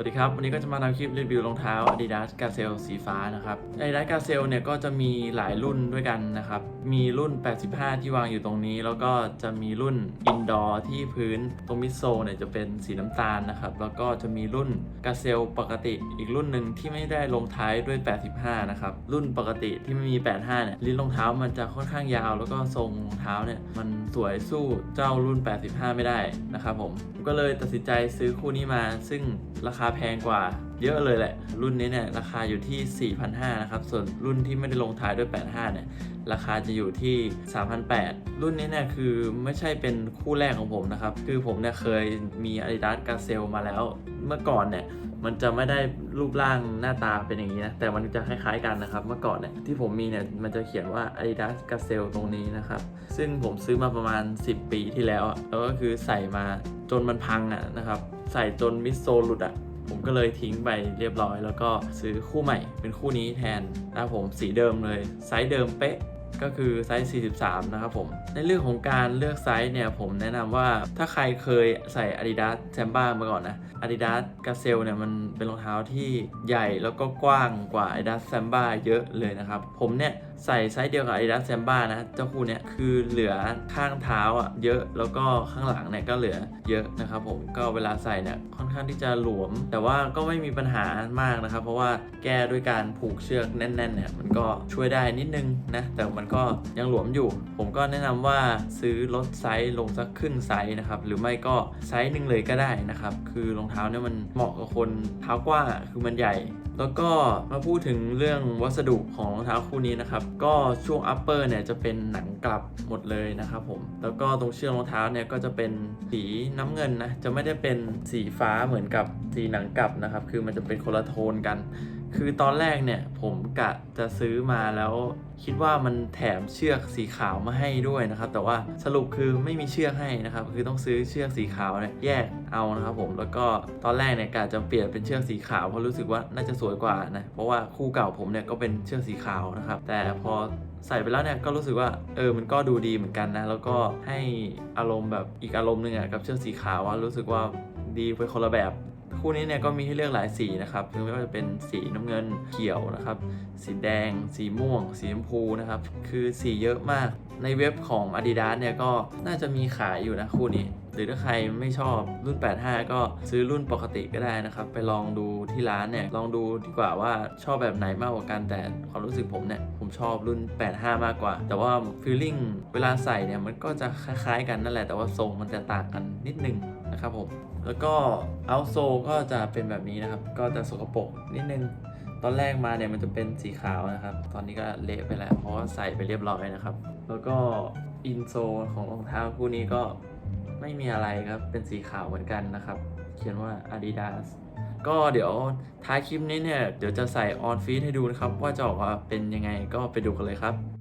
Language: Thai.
วัสดีครับ วันนี้ก็จะมาทำคลิปรีวิวรองเท้า Adidas g a z e l l สีฟ้านะครับ Adidas g a z e l l เนี่ยก็จะมีหลายรุ่นด้วยกันนะครับ มีรุ่น 85 ที่วางอยู่ตรงนี้ แล้วก็จะมีรุ่น Indoor ที่พื้นตรงมิดโซเนี่ยจะเป็นสีน้ำตาลนะครับ แล้วก็จะมีรุ่น g a z e l l ปกติอีกรุ่นหนึ่งที่ไม่ได้ลงท้ายด้วย 85 นะครับ รุ่นปกติที่ไม่มี 85 เนี่ยลิ้นรองเท้ามันจะค่อนข้างยาว แล้วก็ทรงรองเท้าเนี่ยมันสวยสู้เจ้ารุ่น 85 ไม่ได้นะครับผมผมก็เลยตัดสินใจซื้อคู่นี้มาซึ่งราคาแพงกว่าเยอะเลยแหละ รุ่นนี้เนี่ยราคาอยู่ที่ 4,500นะครับ ส่วนรุ่นที่ไม่ได้ลงท้ายด้วย 85เนี่ยราคาจะอยู่ที่ 3,800 รุ่นนี้เนี่ยคือไม่ใช่เป็นคู่แรกของผมนะครับ คือผมเนี่ยเคยมี Adidas g a z e l e มาแล้วเมื่อก่อนเนี่ยมันจะไม่ได้รูปร่างหน้าตาเป็นอย่างนี้นะ แต่มันจะคล้ายๆกันนะครับ เมื่อก่อนเนี่ยที่ผมมีเนี่ยมันจะเขียนว่า Adidas g a z e l e ตรงนี้นะครับ ซึ่งผมซื้อมาประมาณ 10 ปีที่แล้วแล้วก็คือใส่มาจนมันพังอะนะครับ ใส่จนมิโซลหลุดอะ ผมก็เลยทิ้งไปเรียบร้อย แล้วก็ซื้อคู่ใหม่เป็นคู่นี้แทนนะครับผมสีเดิมเลยไซส์เดิมเป๊ะก็คือไซส์ 43 นะครับผม ในเรื่องของการเลือกไซส์เนี่ย ผมแนะนำว่าถ้าใครเคยใส่ Adidas Samba มาก่อนนะ Adidas g a z e l เนี่ย มันเป็นรองเท้าที่ใหญ่แล้วก็กว้างกว่า Adidas Samba เยอะเลยนะครับ ผมเนี่ย ใส่ไซส์เดียวกับ Adidas Samba นะเจ้าคู่เนี่ยคือเหลือข้างเท้าอะเยอะแล้วก็ข้างหลังเนี่ยก็เหลือเยอะนะครับผมก็เวลาใส่เนี่ยค่อนข้างที่จะหลวม แต่ว่าก็ไม่มีปัญหามากนะครับ เพราะว่าแก้ด้วยการผูกเชือกแน่นๆเนี่ยมันก็ช่วยได้นิดนึงนะแต่มันก็ยังหลวมอยู่ ผมก็แนะนำว่าซื้อลดไซส์ลงสักครึ่งไซส์นะครับหรือไม่ก็ไซส์หนึ่งเลยก็ได้นะครับคือรองเท้าเนี่ยมันเหมาะกับคนเท้ากว้างคือมันใหญ่ แล้วก็มาพูดถึงเรื่องวัสดุของรองเท้าคู่นี้นะครับก็ช่วง upper เนี่ยจะเป็นหนังกลับหมดเลยนะครับผม แล้วก็ตรงเชือกรองเท้าเนี่ยก็จะเป็นสีน้ำเงินนะ จะไม่ได้เป็นสีฟ้าเหมือนกับสีหนังกลับนะครับ คือมันจะเป็นคนละโทนกัน คือตอนแรกเนี่ยผมกะจะซื้อมาแล้วคิดว่ามันแถมเชือกสีขาวมาให้ด้วยนะครับ แต่ว่าสรุปคือไม่มีเชือกให้นะครับ คือต้องซื้อเชือกสีขาวเนี่ยแยกเอานะครับผมแล้วก็ตอนแรกเนี่ยกะจะเปลี่ยนเป็นเชือกสีขาวเพราะรู้สึกว่าน่าจะสวยกว่านะเพราะว่าคู่เก่าผมเนี่ยก็เป็นเชือกสีขาวนะครับ แต่พอใส่ไปแล้วเนี่ยก็รู้สึกว่าเออมันก็ดูดีเหมือนกันนะ แล้วก็ให้อารมณ์แบบอีกอารมณ์หนึ่งอะกับเชือกสีขาวว่ารู้สึกว่าดีไปคนละแบบ คู่นี้เนี่ยก็มีให้เลือกหลายสีนะครับไม่ว่าจะเป็นสีน้ำเงินเขียวนะครับ สีแดง สีม่วง สีชมพูนะครับ คือสีเยอะมาก ในเว็บของ Adidas เนี่ยก็น่าจะมีขายอยู่นะคู่นี้ หรือถ้าใครไม่ชอบรุ่น 85 ก็ซื้อรุ่นปกติก็ได้นะครับ ไปลองดูที่ร้านเนี่ย ลองดูดีกว่าว่าชอบแบบไหนมากกว่ากัน แต่ความรู้สึกผมเนี่ย ผมชอบรุ่น 85 มากกว่า แต่ว่าฟีลลิ่งเวลาใส่เนี่ยมันก็จะคล้ายๆกันนั่นแหละ แต่ว่าทรงมันจะต่างกันนิดนึง นะครับผม แล้วก็เอาโซก็จะเป็นแบบนี้นะครับ ก็จะสกปรกนิดนึง ตอนแรกมาเนี่ยมันจะเป็นสีขาวนะครับ ตอนนี้ก็เละไปแล้ว เพราะว่าใส่ไปเรียบร้อยนะครับ แล้วก็อินโซของรองเท้าคู่นี้ก็ไม่มีอะไรครับ เป็นสีขาวเหมือนกันนะครับ เขียนว่า Adidas ก็เดี๋ยวท้ายคลิปนี้เนี่ย เดี๋ยวจะใส่ออนฟีดให้ดูนะครับ ว่าจะออกมาเป็นยังไงก็ไปดูกันเลยครับ